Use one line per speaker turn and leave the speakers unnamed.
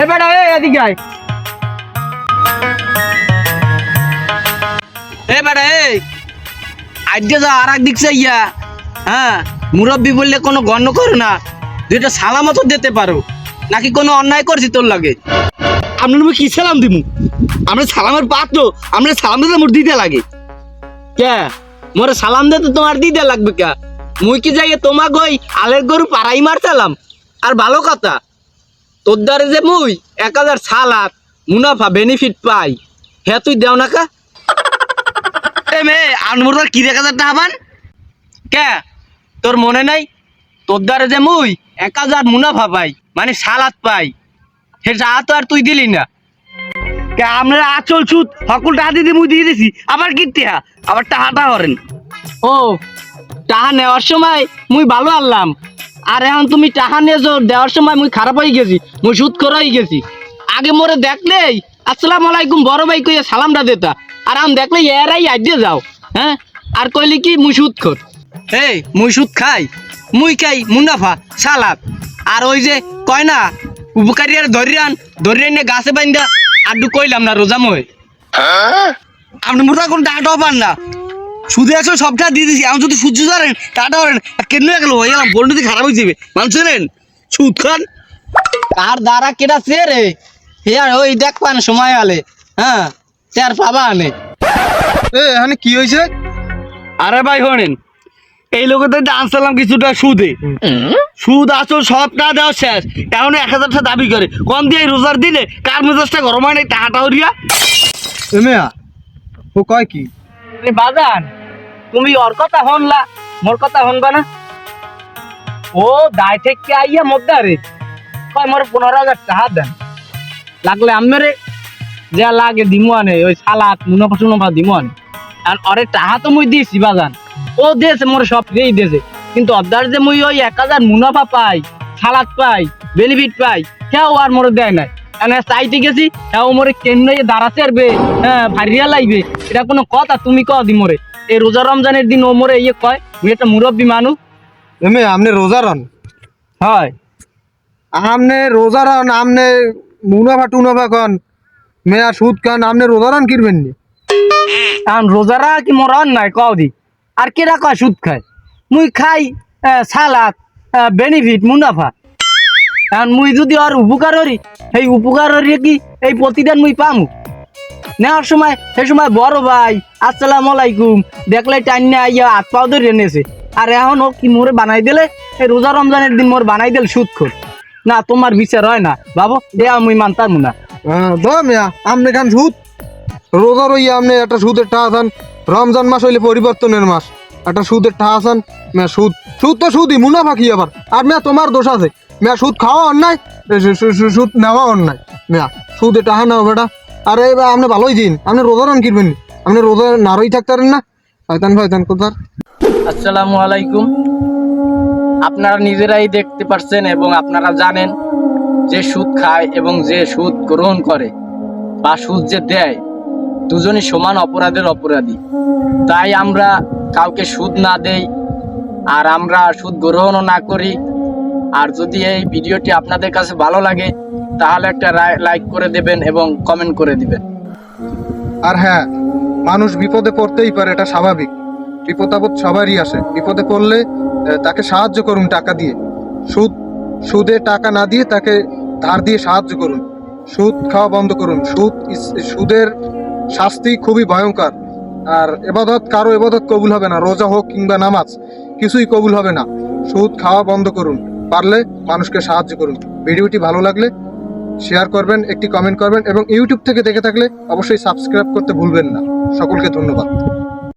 এ বেটা এ এদিকে আয়। এ বেটা এ। আজকে যা আর এক দিক ইয়া হ্যাঁ? মুরব্বী বললে কোনো গণ্য করো না। দুইটা সালামতো দিতে পারো। নাকি কোনো অন্যায় করছি তোর লাগে?
আপনার নামে কি সালাম দিমু? আমরা সালামের পাত্র আমরা সালাম দিতে মোট দিতে লাগে।
কে? মোরে সালাম দিতে তোমার দিতে লাগবে কে? মুই কি যাই তোমাক ওই আলের গরু পাড়াই মারতালাম? আর ভালো কথা তোর দ্বারে যে মুই এক হাজার সাল সালাত মুনাফা বেনিফিট পাই হ্যাঁ তুই দেও না কা?
এ আনমোর কি দেখা যাচ্ছে আবার
কে? তোর মনে নাই? তোর দ্বারে যে মুই এক হাজার মুনাফা পাই মানে সালাত পাই সেটা তো আর তুই দিলি না।
কে আমরা আচল সুদ সকল টাকা দিদি মুই দিয়ে দিছি আবার কি টিহা আবার টাকাটা করেন
ও টাহা নেওয়ার সময় মুই ভালো আনলাম আর এখন তুমি টাহা নিয়েছো দেওয়ার সময় মুই খারাপ হয়ে গেছি মুই সুদ করাই গেছি। আগে মোরে দেখলেই আসসালাম আলাইকুম বড় ভাই কইয়া সালামটা দেতা। আর আম দেখলে এরাই আইডে যাও হ্যাঁ? আর কইলি কি মুই সুদ খোর। এই মুই সুদ খাই মুই খাই মুনাফা সালাদ। আর ওই যে কয় না উপকারী আর ধরিয়ান ধরিয়ান নিয়ে গাছে বাইন্দা আড্ডু কইলাম না রোজা মই
আপনি মোটা কোন টাকাটাও পান না। সুদে আসলে সবটা দিয়ে দিছি আমি যদি সূর্য ধরেন টাকাটা করেন কেন গেল হয়ে গেলাম বন্ডি খারাপ হয়ে যাবে মানুষ জানেন? সুদ খান।
কার দ্বারা কেটা সে রে? ইয়ার ওই দেখ পান সময় আলে হ্যাঁ সে আর পাবা আনে।
এ এখানে কি হয়েছে? আরে ভাই শোনেন এই লোকের তো আনসালাম কিছুটা সুদে। সুদ আসল সব টাকা দেওয়া শেষ। এখন এক হাজার টাকা দাবি করে। কম দিয়ে রোজার দিলে কার মেজাজটা গরম হয় নাই? টাকাটা উড়িয়া
এমেয়া ও কয় কি?
বাজান, তুমি ওর কথা হনলা, মোর কথা হনবা না? ও দায় থেকে আইয়া মদ্দা রে। কয়, মোর পনেরো হাজার টাকা দেন। লাগলে আমেরে যা লাগে দিমু ওই সালাদ মুনাফা টুনাফা দিমু আনে। আর ওরে টাকা তো মুই দিয়েছি বাজান। ও দিয়েছে, মোর সব দিয়েই দিয়েছে। কিন্তু অর্ধার যে মুই ওই এক হাজার মুনাফা পাই সালাদ পাই বেনিফিট পাই, সেও আর মোরে দেয় নাই। চাইতে গেছি সেও মোরে কেন দাঁড়াতে পারবে হ্যাঁ ভারিয়া লাগবে এটা কোনো কথা তুমি কও দি মোরে। এই রোজা রমজানের দিন ও মোরে ইয়ে কয় মুই একটা মুরব্বী মানুষ।
এমে আমনে রোজা রন?
হয়।
আমনে রোজা রন আমনে মুনাফা টুনাফা কন মেয়া সুদ খান আমনে রোজা রন কিনবেন নি?
এখন রোজারা কি মোর নাই কও দি। আর কেরা কয় সুদ খায়? মুই খাই সালাদ বেনিফিট মুনাফা। এখন মুই যদি আর উপকার হরি সেই উপকার হরি কি এই প্রতিদান মুই পামু? নেওয়ার সময় সেই সময় বড় ভাই আসসালাম আলাইকুম দেখলে টাইনে আইয়া হাত পাও ধরে এনেছে আর এখন ও কি মোরে বানাই দিলে? এই রোজা রমজানের দিন মোর বানাই দিল সুদ খোর না তোমার বিচার হয় না। বাবু দেয়া মুই মানতাম না।
হ্যাঁ, দ মেয়া আমনে খান সুদ। রোজা রইয়া আমনে একটা সুদের টাকা খান রমজান মাস হইলে পরিবর্তনের মাস। একটা সুদের খান মেয়া সুদ। সুদ তো সুদই মুনাফা কি আবার? আর মেয়া তোমার দোষ আছে। মেয়া, সুদ খাওয়া অন্যায়? সুদ নেওয়া অন্যায়। মেয়া, সুদে টাকা নাও বেটা আরে, এবার আপনি ভালোই দিন। আপনি রোজা রান কিনবেন নি? আপনি রোজা নারই থাকতে পারেন না। শয়তান শয়তান, কোথার?
আসসালামু আলাইকুম। আপনারা নিজেরাই দেখতে পাচ্ছেন এবং আপনারা জানেন যে সুদ খায় এবং যে সুদ গ্রহণ করে বা সুদ যে দেয়, দুজনই সমান অপরাধের অপরাধী। তাই আমরা কাউকে সুদ না দেই, আর আমরা সুদ গ্রহণও না করি আর যদি এই ভিডিওটি আপনাদের কাছে ভালো লাগে, তাহলে একটা লাইক করে দেবেন এবং কমেন্ট করে দিবেন।
আর হ্যাঁ মানুষ বিপদে পড়তেই পারে, এটা স্বাভাবিক। বিপদ আপদ সবারই আসে বিপদে পড়লে তাকে সাহায্য করুন টাকা দিয়ে। সুদ, সুদে টাকা না দিয়ে তাকে ধার দিয়ে সাহায্য করুন। সুদ খাওয়া বন্ধ করুন। সুদ সুদের শাস্তি খুবই ভয়ঙ্কর। আর এবাদত, কারও এবাদত কবুল হবে না। রোজা হোক কিংবা নামাজ, কিছুই কবুল হবে না। সুদ খাওয়া বন্ধ করুন। পারলে মানুষকে সাহায্য করুন। ভিডিওটি ভালো লাগলে শেয়ার করবেন, একটি কমেন্ট করবেন এবং ইউটিউব থেকে দেখে থাকলে অবশ্যই সাবস্ক্রাইব করতে ভুলবেন না। সকলকে ধন্যবাদ।